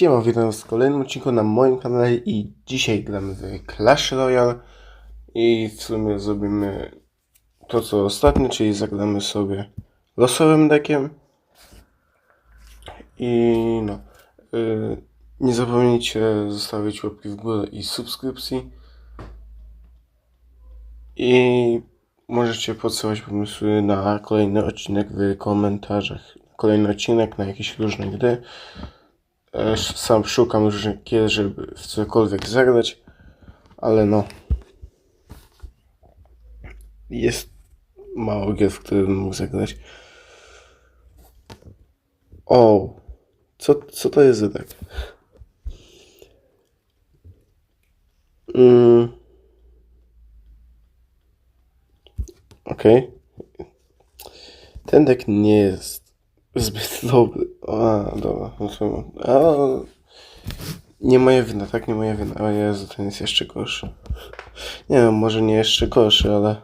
Siema, witam was w kolejnym odcinku na moim kanale i dzisiaj gramy w Clash Royale. I w sumie zrobimy to co ostatnio, czyli zagramy sobie losowym deckiem. I no y, nie zapomnijcie zostawić łapki w górę i subskrypcji. I możecie podsyłać pomysły na kolejny odcinek w komentarzach. Kolejny odcinek na jakieś różne gry Sam szukam już kiedy, żeby w cokolwiek zagrać, ale no. Jest mało gier, w których bym mógł zagrać. O! Co, co to jest tak? Mm. Okej. Ten deck nie jest zbyt dobry. A, dobra. No to, a, nie moja wina, tak? Nie moja wina. O Jezu, ten jest jeszcze gorszy. Nie wiem, może nie jeszcze gorszy, ale...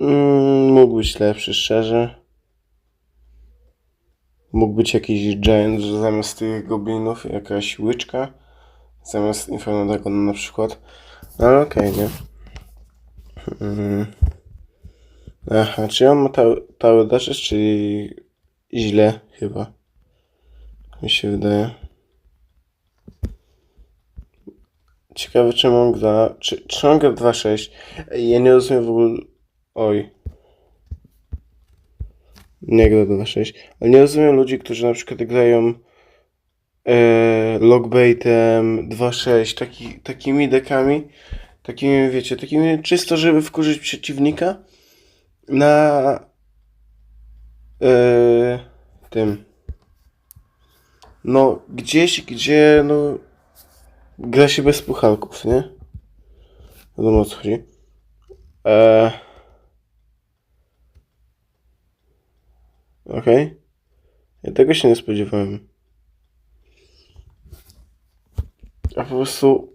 Mm, mógł być lepszy, szczerze. Mógł być jakiś giant, że zamiast tych goblinów jakaś łyczka. Zamiast Inferno Dragona na przykład. No, ale okej, nie? Mm. Aha, czy on ma Tower Dashes, czyli źle chyba. Mi się wydaje. Ciekawe, czy on gra. Czy, czy on gra 2.6? Ej, Ja nie rozumiem w ogóle. Oj. Nie gra 2.6. Ale nie rozumiem ludzi, którzy na przykład grają e, logbaitem 2.6, taki, takimi dekami. Takimi, wiecie, takimi czysto, żeby wkurzyć przeciwnika na e, tym. No, gdzieś, gdzie no gra się bez puchalków, nie? Wiadomo o co chodzi. E, Okej. Ja tego się nie spodziewałem. A po prostu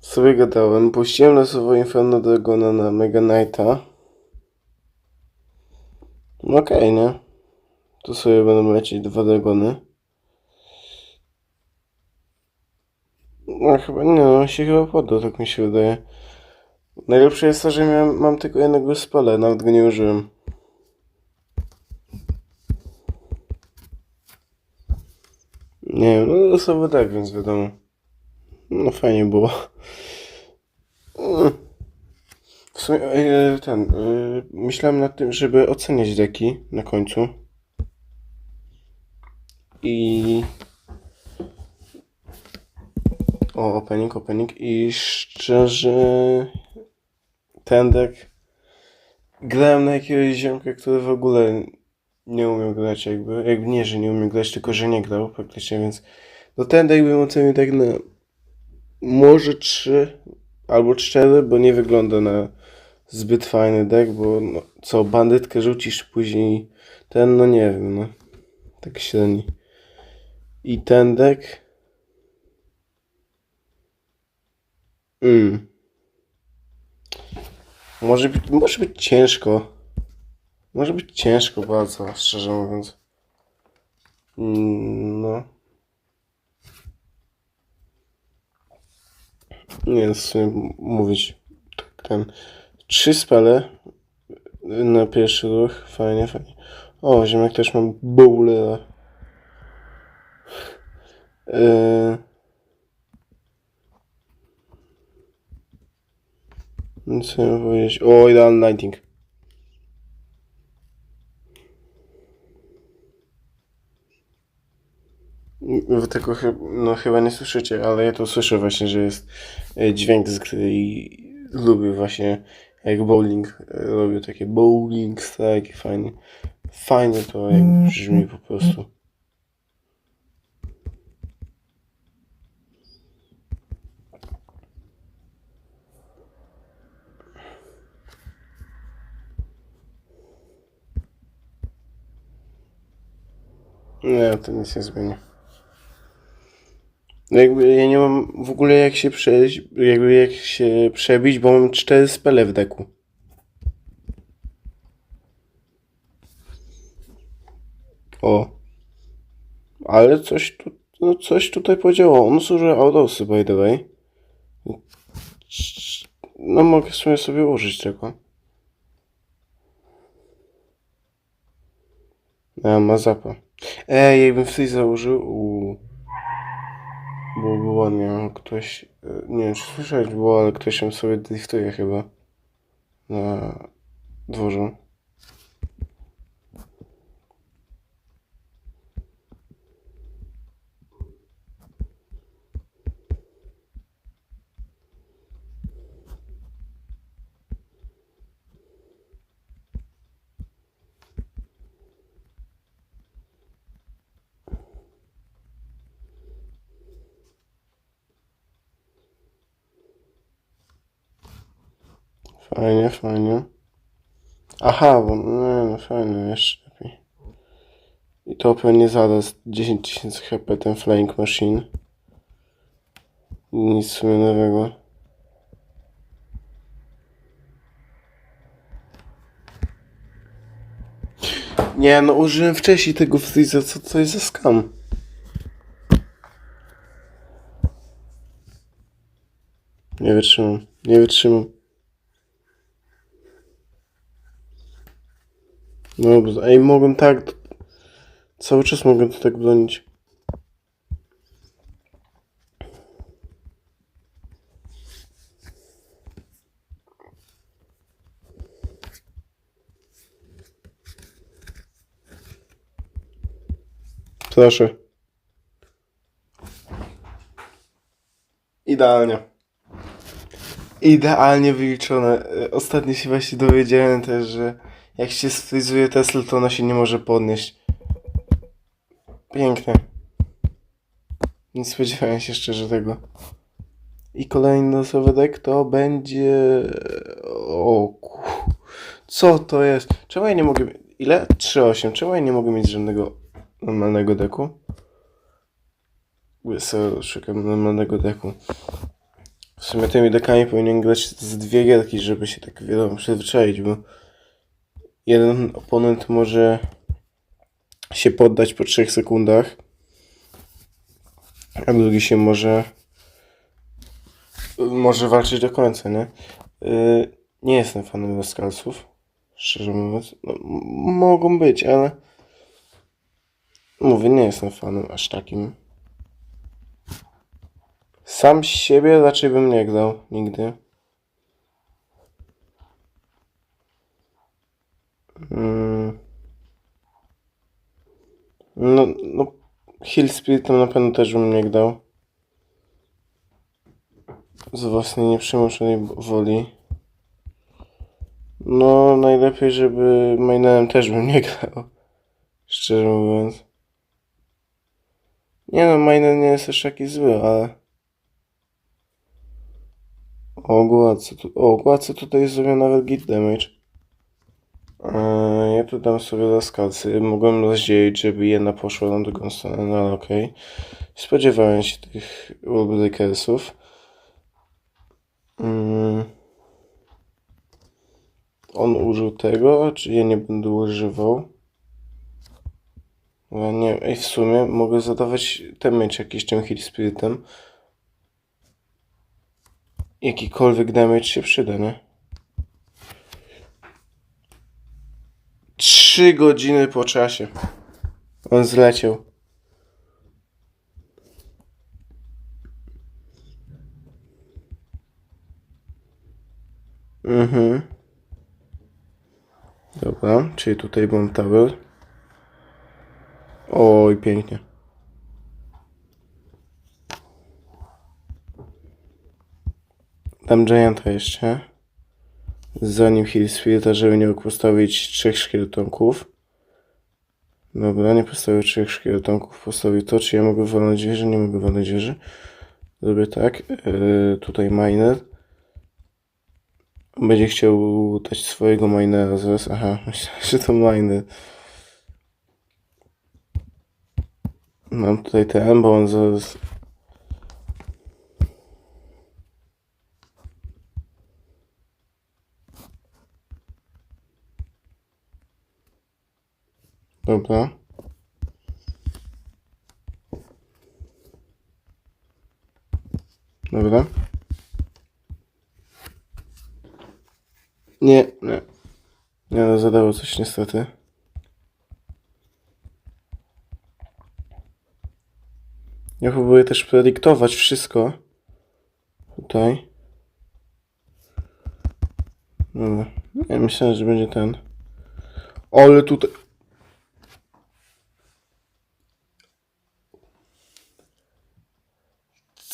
sobie gadałem. Puściłem losowo Inferno Dragona na Mega Knighta. No Okej, nie? Tu sobie będą lecieć dwa dragony. No chyba nie, no się chyba poddał, tak mi się wydaje. Najlepsze jest to, że miałem, mam tylko jednego spala, nawet go nie użyłem. Nie wiem, no losowo tak, więc wiadomo. No fajnie było. Sumie e, ten. e, Myślałem nad tym, żeby oceniać deki na końcu. I. O, opening, opening. I szczerze. Ten dek. Grałem na jakiegoś ziomka, który w ogóle nie umiał grać, jakby. Jakby nie, że nie umiał grać, tylko że nie grał praktycznie, więc. No ten dek bym ocenił tak na. Może 3 albo 4, bo nie wygląda na zbyt fajny deck, bo no, co, bandytkę rzucisz później ten, no nie wiem, no. Tak średni. I ten deck. Mm. Może być, może być ciężko. Może być ciężko bardzo, szczerze mówiąc. Mm, No. Nie wiem, mówić. Tak, Ten. Trzy spele na pierwszy ruch. Fajnie, fajnie. O, ziemek też mam bowlera. Eee... No Co ja powiedzieć? O, idealny lighting. Wy tego no, chyba nie słyszycie, ale ja to słyszę właśnie, że jest e, dźwięk z gry i lubię właśnie jak bowling e, robię takie bowling strike fajnie. Fajnie to jak brzmi po prostu. Nie, to nic nie zmieni. No Jakby ja nie mam w ogóle jak się przejść, jakby jak się przebić, bo mam cztery spele w deku. O. Ale coś tu, no coś tutaj podziałało. On służy Audosy, by the way. No mogę sobie sobie użyć tego. A, ma zapa. Ej, jakbym w tej założył, uuu. Byłoby ładnie, ktoś, e, nie wiem czy słyszałeś było, ale ktoś tam sobie driftuje chyba. Na dworzu. Fajnie, fajnie. Aha, bo no, no fajnie, jeszcze lepiej. I to pewnie zaraz 10 tysięcy HP ten Flying Machine. Nic w sumie nowego. Nie no, użyłem wcześniej tego Freeza, co to jest za skam? Nie wytrzymam, nie wytrzymam. Dobrze, ej, mogłem tak. Cały czas mogę to tak bronić. Proszę. Idealnie. Idealnie wyliczone. E, Ostatnio się właśnie dowiedziałem też, że jak się sfrizuje Tesla, to ona się nie może podnieść. Piękne. Nie spodziewałem się szczerze tego. I kolejny losowy deck to będzie... O ku... Co to jest? Czemu ja nie mogę... Ile? 3-8. Czemu ja nie mogę mieć żadnego normalnego deku? Sobie szukam normalnego deku. W sumie tymi dekami powinien grać z dwie gierki, żeby się tak wiadomo przyzwyczaić, bo jeden oponent może się poddać po 3 sekundach, a drugi się może może walczyć do końca, nie? Yy, nie jestem fanem Rascalsów, szczerze mówiąc. No, mogą być, ale mówię, nie jestem fanem aż takim. Sam siebie raczej bym nie grał nigdy. No, no, Hill Spiritem na pewno też bym nie grał. Z własnej nieprzemuszonej woli. No, najlepiej, żeby Minerem też bym nie grał. Szczerze mówiąc. Nie no, Miner nie jest aż taki zły, ale... O, Głace, tu... o, tutaj zrobił nawet git damage. Eee, ja tu dam sobie laskalcy. Mogłem rozdzielić, żeby jedna poszła na drugą stronę, no ale okej. Spodziewałem się tych Wallbreakersów. Mm. On użył tego, czy ja nie będę używał? Ja nie ej, w sumie mogę zadawać damage jakiś tym Heal Spiritem. Jakikolwiek damage się przyda, nie? Trzy godziny po czasie. On zleciał. Mhm. Dobra, czyli tutaj bomb tower. Oj, pięknie. Dam Gianta jeszcze. Zanim Hill Spirita, żeby nie mógł postawić trzech szkieletonków. Dobra, nie postawił trzech szkieletonków, postawił to. Czy ja mogę walnąć wieżę? Nie mogę walnąć wieży. Zrobię tak. Yy, tutaj miner. Będzie chciał dać swojego minera zaraz. Aha, myślałem, że to miner. Mam tutaj ten, bo on zaraz... Dobra. Dobra. Nie, nie. Nie, no zadało coś niestety. Ja próbuję też predyktować wszystko. Tutaj. Dobra. Ja myślałem, że będzie ten. Ale tutaj...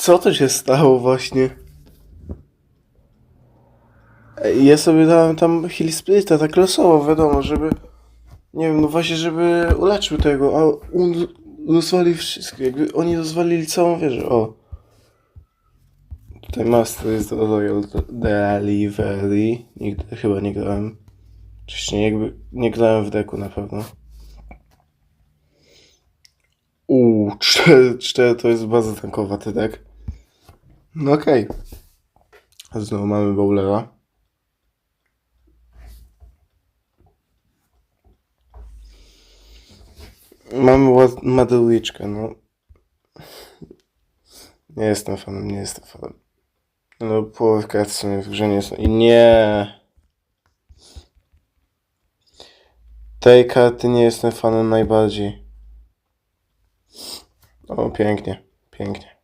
Co to się stało właśnie? Ja sobie dałem tam Hill Splita, tak losowo, wiadomo, żeby... Nie wiem, no właśnie, żeby uleczył tego, a on rozwalił wszystko, jakby oni rozwalili całą wieżę, o. Tutaj Master jest Royal Delivery, nigdy chyba nie grałem. Wcześniej jakby nie grałem w deku na pewno. Uuu, 4, 4 to jest bardzo tankowaty dek. No okej. Znowu mamy bowlera. Mamy Madełyczkę, no. Nie jestem fanem, nie jestem fanem. No, połowę kart w sumie w grze nie są. I nie! Tej karty nie jestem fanem najbardziej. O, pięknie, pięknie.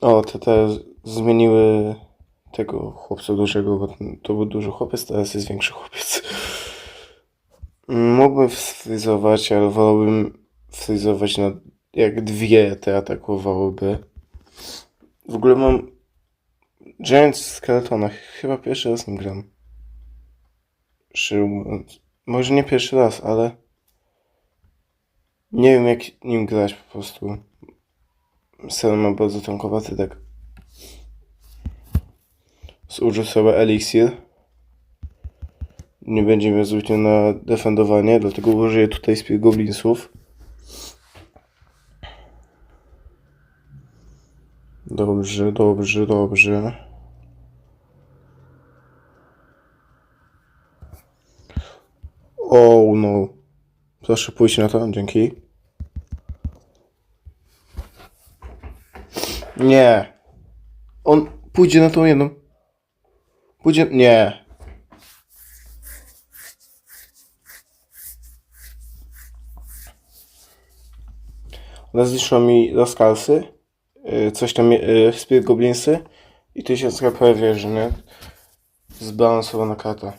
O, te teraz zmieniły tego chłopca dużego, bo to był duży chłopiec, teraz jest większy chłopiec. Mógłbym sfrizować, ale wolałbym frizować na jak dwie te atakowałyby. W ogóle mam Giant Skeletona. Chyba pierwszy raz nim gram. Może nie pierwszy raz, ale nie wiem jak nim grać po prostu. Sen ma bardzo tankowaty deck. Zużył sobie eliksir. Nie będzie miał zbytnio na defendowanie, dlatego użyję tutaj Spear Goblinsów. Dobrze, dobrze, dobrze. Oh no. Proszę pójść na to, dzięki. Nie. On pójdzie na tą jedną. Pójdzie. Nie. Zniszczyła mi Raskalsy. y, Coś tam, y, Spirit Goblinsy. I tysiąc HP wieży, nie? Zbalansowana karta.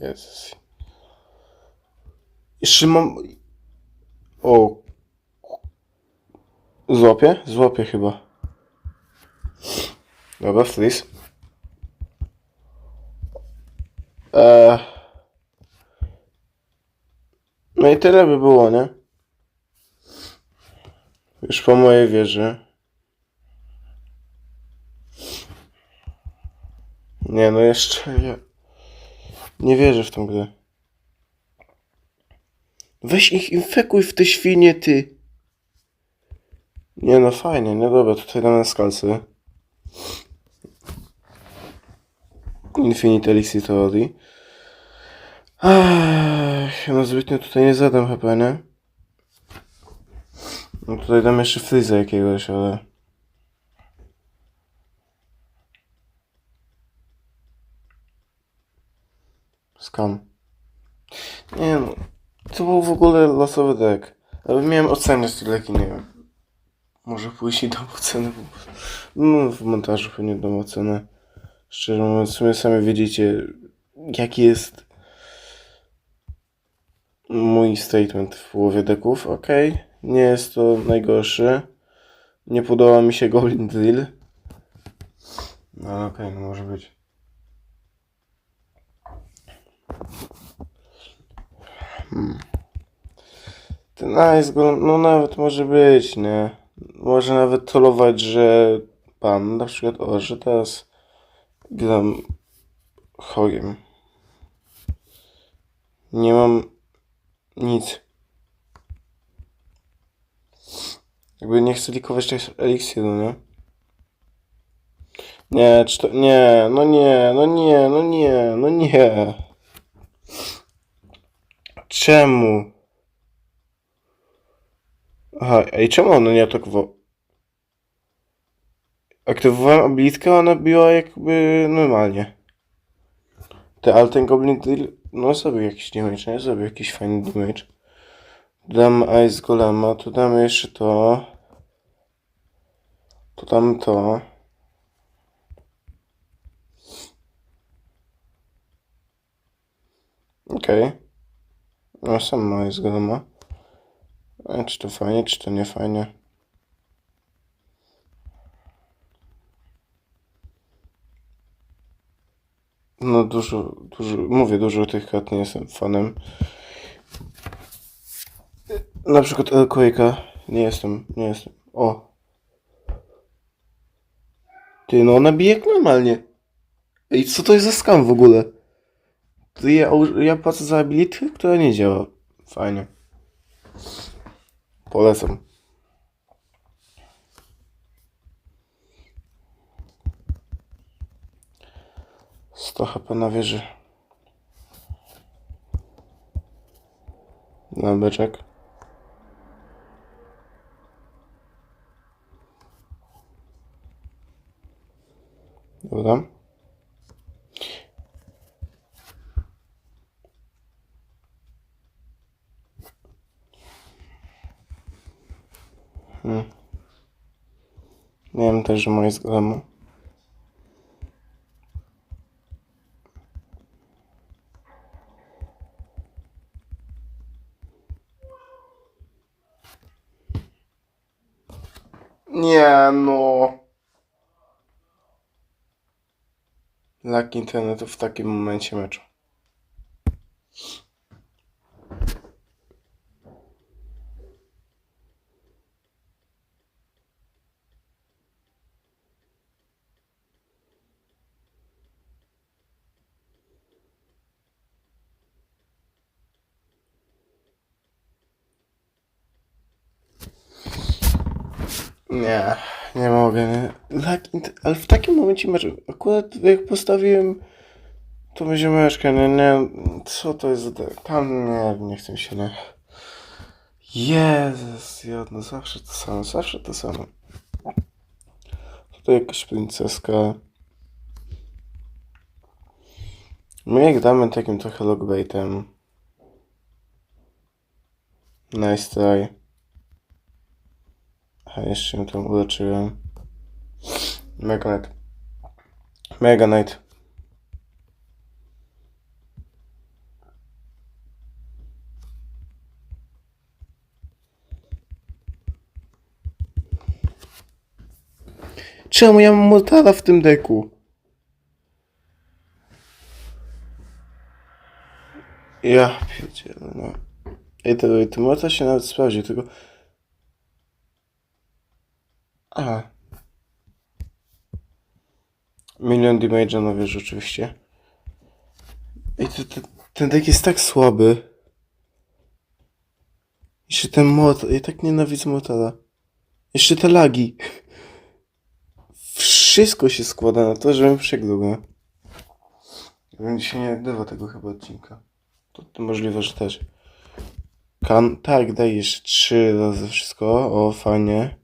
Jezus. Jeszcze mam... O. Złapię? Złapię chyba. Dobra, freeze. Eee. No i tyle by było, nie? Już po mojej wieży. Nie, no jeszcze ja... Nie wierzę w tą grę. Weź ich infekuj w te świnie, ty. Nie no, fajnie, nie dobra, tutaj damy skalcy. Infinite Elixir Theory. Ach, no zbytnio tutaj nie zadam chyba, nie? No tutaj dam jeszcze Freeza jakiegoś, ale... Skam. Nie no, to był w ogóle losowy deck. Ale miałem oceniać te leki, nie wiem. Może później dam ocenę. No, w montażu pewnie dam ocenę. Szczerze mówiąc, w sumie sami widzicie, jaki jest mój statement w połowie deków. Ok, nie jest to najgorszy. Nie podoba mi się Goblin Drill. No okej, no może być. Hmm. Ten Ice Golem, no nawet może być, nie? Może nawet tolować, że pan, na przykład, o, że teraz gram Hogiem. Nie mam nic. Jakby nie chcę likować tego eliksiru, nie? Nie, czy to... Nie, no nie, no nie, no nie, no nie. Czemu? Aha, ej, czemu ona nie atakował? Aktywowałem abilitkę, a ona biła jakby normalnie. Ty, ale ten Goblin Deal, no zrobił jakiś damage, nie? Zrobił jakiś fajny damage. Dam Ice Golema, tu damy jeszcze to. Tu dam to. Okej. No sam ma Ice Golema. A czy to fajnie, czy to nie fajnie? No dużo, dużo, mówię, dużo tych kart nie jestem fanem. Na przykład Quake'a nie jestem, nie jestem. O. Ty, no ona bije normalnie. Ej, co to jest za skam w ogóle? Ja, ja płacę za ability, która nie działa. Fajnie. Polecam. Sto HP na wieży. Na beczek. Dobra. Hmm. Nie wiem też, że moje zgramy. Nie no. Lak internetu w takim momencie meczu. Nie, nie mogę. Nie. Int- ale w takim momencie meczu, akurat jak postawiłem to będzie meczkę, nie, nie, co to jest. Tam, nie, nie chcę się, nie. Jezus, jedno, zawsze to samo, zawsze to samo. Tutaj jakaś princeska. My jak damy takim trochę logbaitem. Nice try. A jeszcze ją tam uleczyłem. Mega Knight. Mega Knight. Czemu ja mam Mortala w tym deku? Ja pierdzielę, no. Ej, to, to Mortal się nawet sprawdzi, tylko... Aha. Milion damage'a na wieży oczywiście. Ej, to, to, ten deck jest tak słaby. Jeszcze ten Mortal, ja tak nienawidzę Mortala. Jeszcze te lagi. Wszystko się składa na to, żebym przegrał? Ja bym dzisiaj nie nagrywał tego chyba odcinka. To, to możliwe, że też. Kan tak, daj jeszcze trzy razy wszystko. O, fajnie.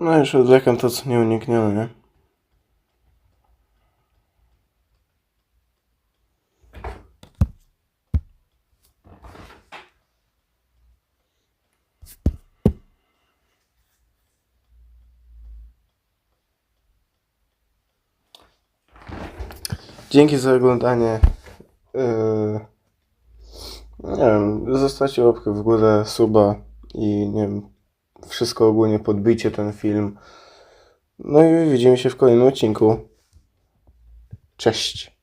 No już odlekam to, co nie unikniemy, nie? Dzięki za oglądanie. Yy, nie wiem, zostawcie łapkę w górę, suba i nie wiem, wszystko ogólnie podbijcie ten film. No i widzimy się w kolejnym odcinku. Cześć.